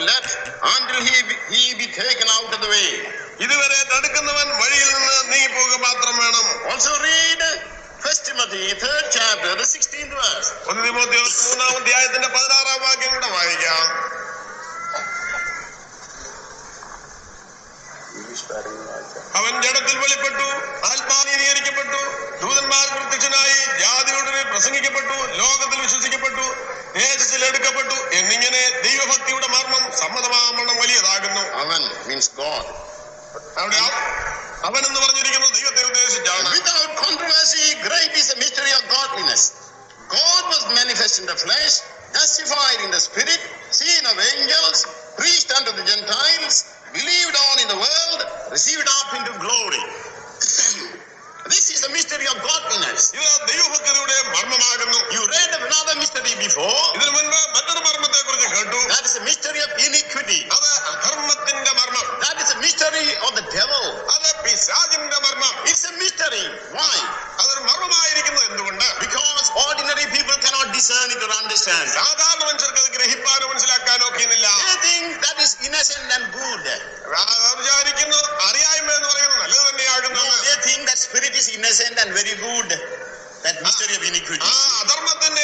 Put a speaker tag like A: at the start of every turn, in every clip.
A: let until he be, taken out of the way.
B: ഇതുവരെ തടുക്കുന്നവൻ വഴിയിൽ നിന്ന് നീങ്ങിപ്പോകുക മാത്രം വേണം
A: read First Timothy, third chapter, the 16th verse.
B: ഒന്ന് തിമോത്തിയോസ് മൂന്നാം അധ്യായത്തിന്റെ പതിനാറാം വാക്യം കൂടെ വായിക്കാം അവൻ ജഡത്തിൽ വെളിപ്പെട്ടു ആത്മാനീകരിക്കപ്പെട്ടു ദൂതന്മാർ പ്രത്യക്ഷനായി ജാതിയോടെ പ്രസംഗിക്കപ്പെട്ടു ലോകത്തിൽ വിശ്വസിക്കപ്പെട്ടു തേജസ്സിൽ എടുക്കപ്പെട്ടു എന്നിങ്ങനെ ദൈവഭക്തിയുടെ മർമ്മം സമ്മതമാവണ്ണം വലിയതാകുന്നു.
A: അവൻ മീൻസ് ഗോഡ്
B: അവിടെ അവൻ എന്ന് പറഞ്ഞിരിക്കുന്നത് ദൈവത്തെ ഉദ്ദേശിച്ചാണ്.
A: Without controversy great is a mystery of godliness. God was manifest in the flesh justified in the spirit, seen of angels, preached unto the Gentiles, believed on in the world, received up into glory. this is the mystery of godliness.
B: ഇത് ദൈവഭക്തിയുടെ മർമ്മമാകുന്നു
A: You read another mystery before.
B: ഇതിനു മുൻപ് മറ്റൊരു മർമ്മത്തെ കുറിച്ച് കേട്ടു
A: That is the mystery of iniquity.
B: അത് അധർമ്മത്തിന്റെ മർമ്മം
A: That is the mystery of the devil.
B: അത് പിശാചിന്റെ മർമ്മം
A: It's a mystery. Why?
B: അതൊരു മർമ്മമായിരിക്കുന്നത് എന്തുകൊണ്ട്
A: Because ordinary people cannot discern it or understand.
B: സാധാരണ മനുഷ്യർക്ക് അത് ഗ്രഹിപ്പാനോ മനസ്സിലാക്കാനോ ഒക്കെയുന്നില്ല
A: They think that is innocent and good.
B: അവർ വിചാരിക്കുന്നു അറിയായ്മ എന്ന് പറയുന്നത് നല്ലത് തന്നെയാകുന്നു
A: No, they think that spirit is innocent and very good. That mystery of iniquity.
B: ആ അധർമ്മത്തിന്റെ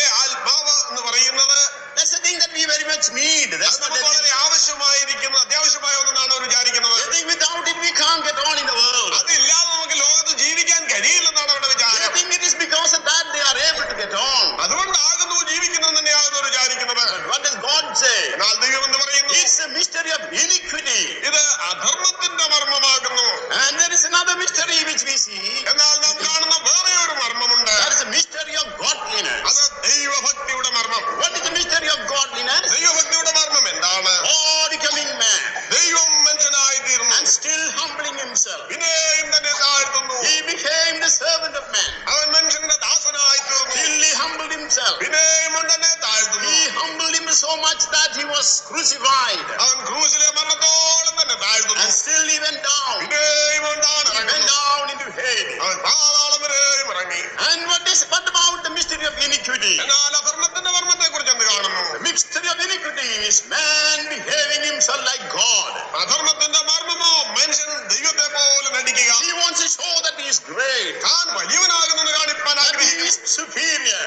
B: മർമ്മമോ മനുഷ്യൻ ദൈവത്തെ പോലെ നടിക്കുക
A: He wants to show that he is great,
B: താൻ വലിയവനാകുന്നെന്ന് കാണിപ്പാൻ
A: that he
B: ആഗ്രഹിക്കുന്നു
A: is superior,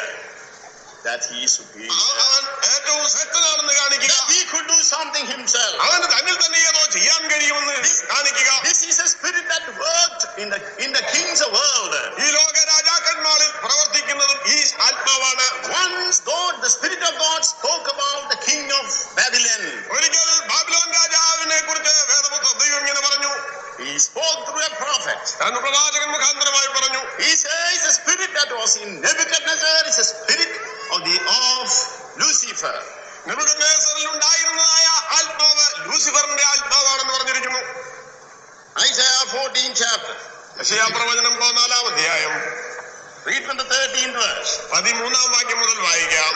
A: that he is superior,
B: ആ- അവൻ ഏറ്റവും ശ്രേഷ്ഠനാണെന്ന് കാണിക്കുക
A: that he could do something himself.
B: അവന് തന്നിൽ തന്നെ ഏതോ ചെയ്യാൻ കഴിയുമെന്ന് കാണിക്കുക
A: This is a spirit that worked in the in the king's world.
B: ഈ ലോക രാജാക്കന്മാരിൽ പ്രവർത്തിക്കുന്നതും ഈ ആത്മാവാണ്
A: Once God, the spirit of God, spoke about the king of Babylon.
B: ഒരിക്കൽ ബാബിലോൺ രാജാവിനെ
A: He spoke through a prophet.
B: താൻ പ്രവാചകൻ മുഖാന്തരമായി പറഞ്ഞു
A: He says the spirit that was in Nebuchadnezzar is a spirit of the of Lucifer.
B: നെബുക്കദ്നേസറിൽ ഉണ്ടായിരുന്നതായ ആത്മാവ് ലൂസിഫറിന്റെ ആത്മാവാണെന്ന് പറഞ്ഞിരിക്കുന്നു
A: Isaiah 14 chapter.
B: യശയാ പ്രവചനം പതിനാലാം അധ്യായം
A: Read from the 13th verse.
B: പതിമൂന്നാം വാക്യം മുതൽ വായിക്കാം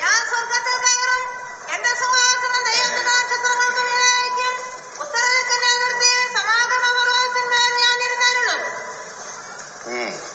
C: ഞാൻ സ്വർഗത്തിൽ കയറും എന്റെ സിംഹാസനം ദൈവത്തിന്റെ നക്ഷത്രങ്ങൾക്ക് മീതെയായിരിക്കും ഉത്തരദിക്കിന്റെ
A: Mm.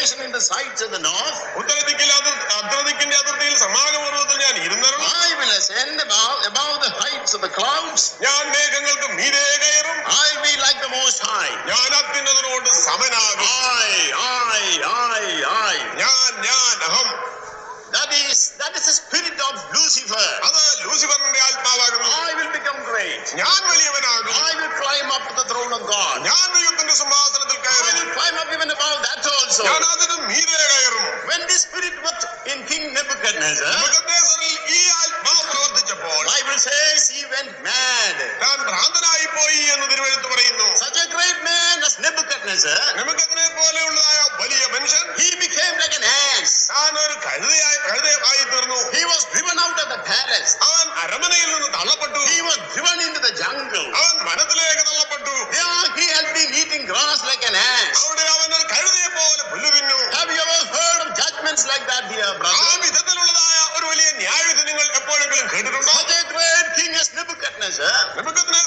A: In the sides of the north.
B: ഉത്തരദിക്കിൽ അതിർ അദ്രദിക്കിന്റെ അതിർത്തിയിൽ സമാഗപർവതത്തിൽ ഞാൻ ഇരുന്നരണം
A: I will ascend above, above the heights of the clouds.
B: ഞാൻ മേഘങ്ങൾക്ക് മീതെ കയറും
A: will be like the Most High.
B: ഞാൻ അത്യുന്നതനോട് സമനാകും
A: I, I, I, I.
B: ഞാൻ ഞാൻ അഹം
A: That is that is the spirit of Lucifer.
B: അത് ലൂസിഫറിന്റെ ആത്മാവാകുന്നു
A: I will become great.
B: ഞാൻ വലിയവനാകും
A: I will climb up to the throne of God.
B: ഞാൻ ദൈവത്തിന്റെ സിംഹാസനത്തിൽ
A: I
B: കയറും
A: will climb up even above that also. When this spirit was in King Nebuchadnezzar, Bible says he went mad. Such a great man as Nebuchadnezzar, sir. Remember the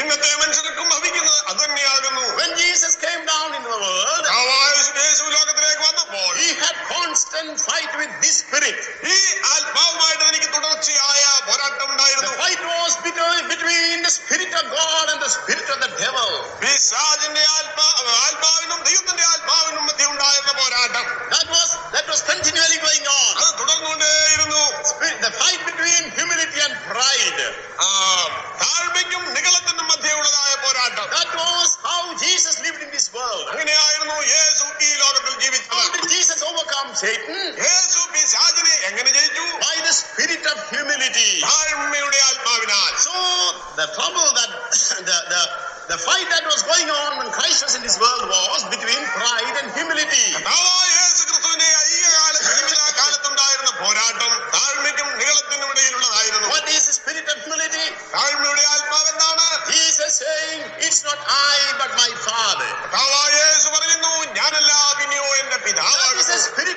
B: ഇന്നത്തെ മനുഷ്യർക്കും ഭവിക്കുന്നത്
A: world. How did Jesus overcome Satan?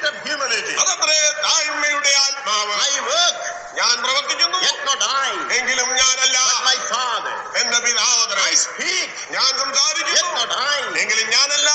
A: of
B: ആത്മാവ്. ഞാൻ പ്രവർത്തിക്കുന്നു. എങ്കിലും ഞാനല്ല.
A: My father
B: എന്റെ പിതാവ്.
A: I speak.
B: ഞാൻ സംസാരിക്കുന്നു. എങ്കിലും ഞാനല്ല.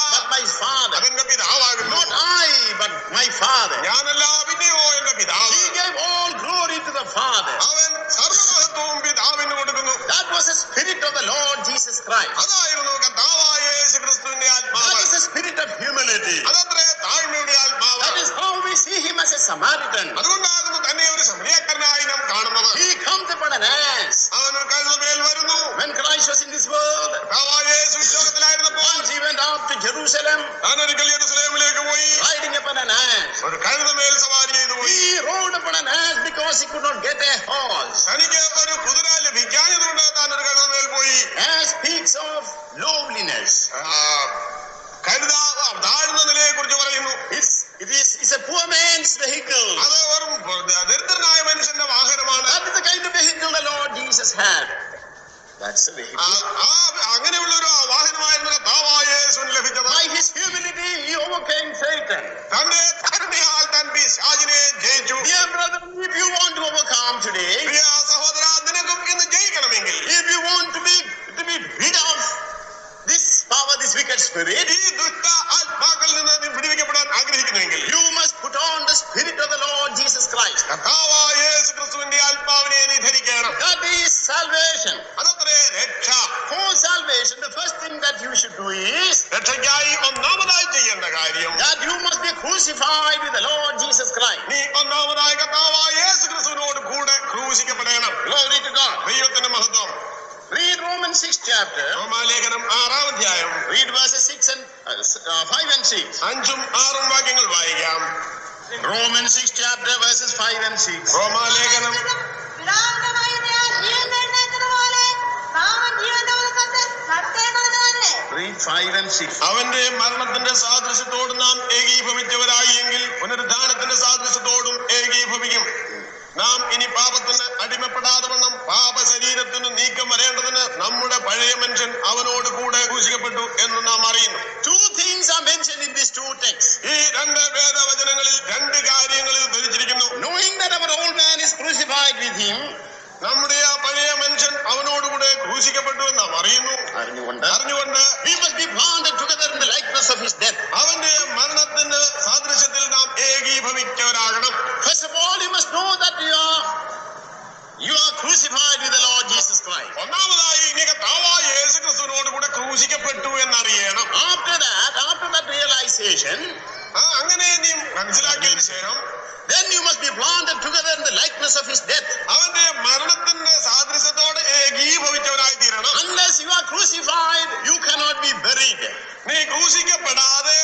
A: Jesus had. That's the baby. he overcame Satan. Dear if you want to
B: ജയിക്കണമെങ്കിൽ
A: if you want to be to be wicked
B: പരിശുദ്ധാത്മാക്കളിൽ നിന്ന് നീ വിടുവിക്കപ്പെടാൻ ആഗ്രഹിക്കുന്നെങ്കിൽ
A: you must put on the spirit of the Lord Jesus Christ
B: കർത്താവായ യേശു ക്രിസ്തുവിന്റെ ആത്മാവിനെ നീ ധരിക്കണം
A: ദാറ്റ് ഈസ് സാൽവേഷൻ
B: അതത്രേ രക്ഷ
A: for salvation the first thing that you should do is
B: രക്ഷയ്ക്കായി ഒന്നാമതായി ചെയ്യേണ്ട കാര്യം
A: that you must be crucified with the Lord
B: അഞ്ചും ആറും വാക്യങ്ങൾ വായിക്കാം.
A: Roman six chapter verses five and six
B: റോമാലേഖനം അവന്റെ മരണത്തിന്റെ സാദൃശ്യം Lord.
A: First of all, you must know that you are you are crucified with the Lord Jesus Christ. After that, after that realization, then you must be planted together in the likeness of his death. Unless you are crucified, you cannot be buried.
B: നീ ക്രൂശിക്കപ്പെടാതെ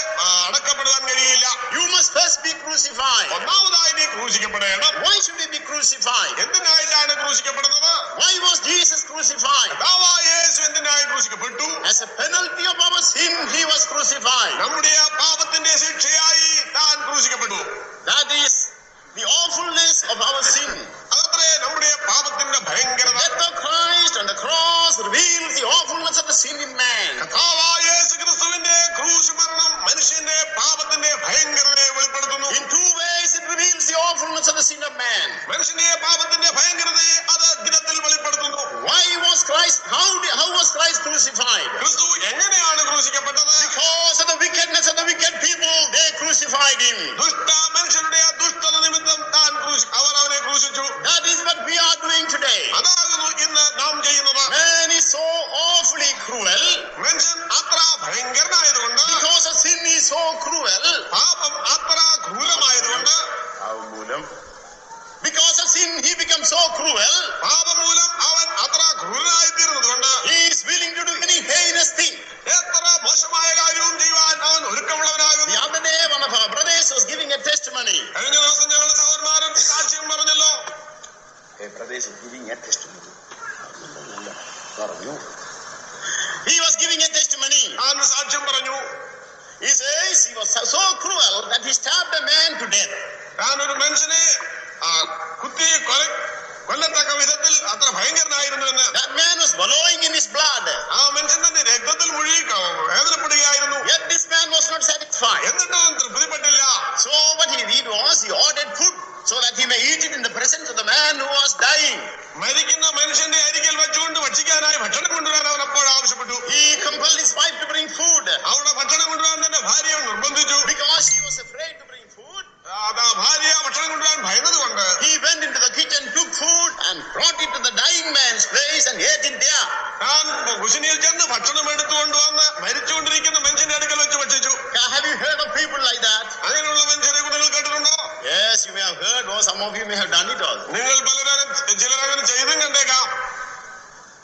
B: അടക്കപ്പെടാൻ കഴിയില്ല.
A: You must first be crucified
B: ഒന്നാമതായി നീ ക്രൂശിക്കപ്പെടണം.
A: Why should be crucified
B: എന്തിനായിട്ടാണ് ക്രൂശിക്കപ്പെടുന്നത്? നിങ്ങൾ പലരും ചിലരങ്ങനെ ചെയ്തും കണ്ടേക്കാം.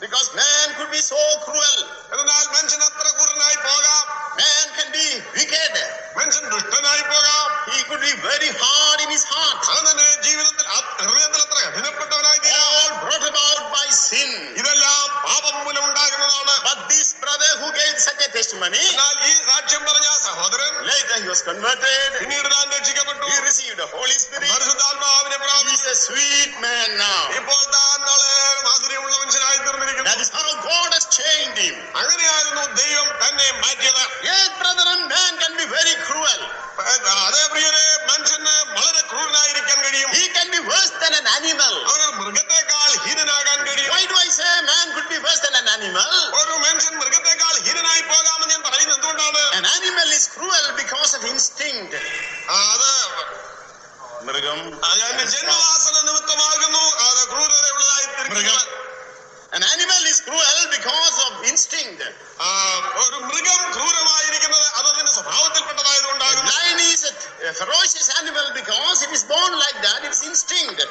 A: Because man could be so cruel
B: എന്നാൽ മനുഷ്യൻ അത്ര ക്രൂരനായി പോകാം.
A: മാൻ കൻ ബി വിക്കറ്റ്
B: മനുഷ്യൻ ദുഷ്ടനായി പോകാം.
A: He could be very hard in his heart
B: അങ്ങനെ ജീവിതത്തിൽ ഹൃദയത്തിൽ അത്ര കഠിനപ്പെട്ടവനായി
A: തീരാൻ ബ്രോട്ട് അബൌട്ട് ബൈ സിൻ
B: ഇതെല്ലാം പാപം മൂലം ഉണ്ടാകുന്നതാണ്.
A: But these father who gave such a testimony.
B: എന്നാൽ ഈ സാക്ഷ്യം പറഞ്ഞ സഹോദരൻ
A: later he was converted.
B: പിന്നീട് താൻ രക്ഷിക്കപ്പെട്ടു.
A: He received the Holy Spirit.
B: പരിശുദ്ധാത്മാവിനെ പ്രാപിച്ചു.
A: He is a sweet man now.
B: ഇപ്പോൾ താൻ വളരെ മാധുര്യമുള്ള മനുഷ്യനായി
A: lion is a ferocious animal because it is born like that, it's instinct.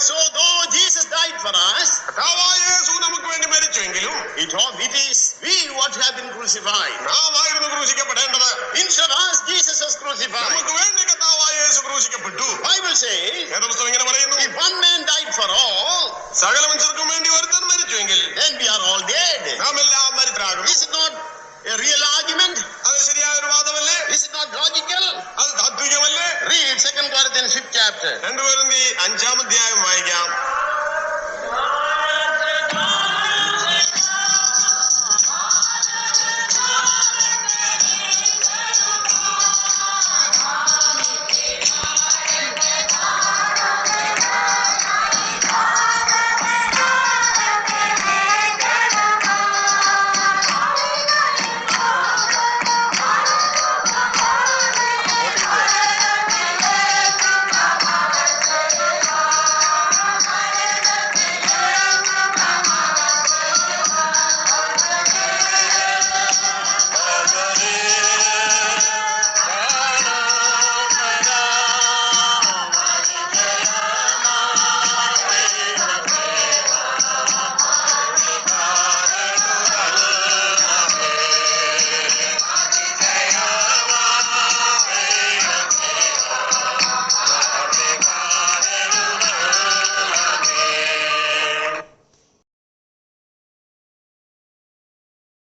A: so though Jesus died for us. It is we what have been crucified. അഞ്ചാം അധ്യായം
B: വായിക്കാം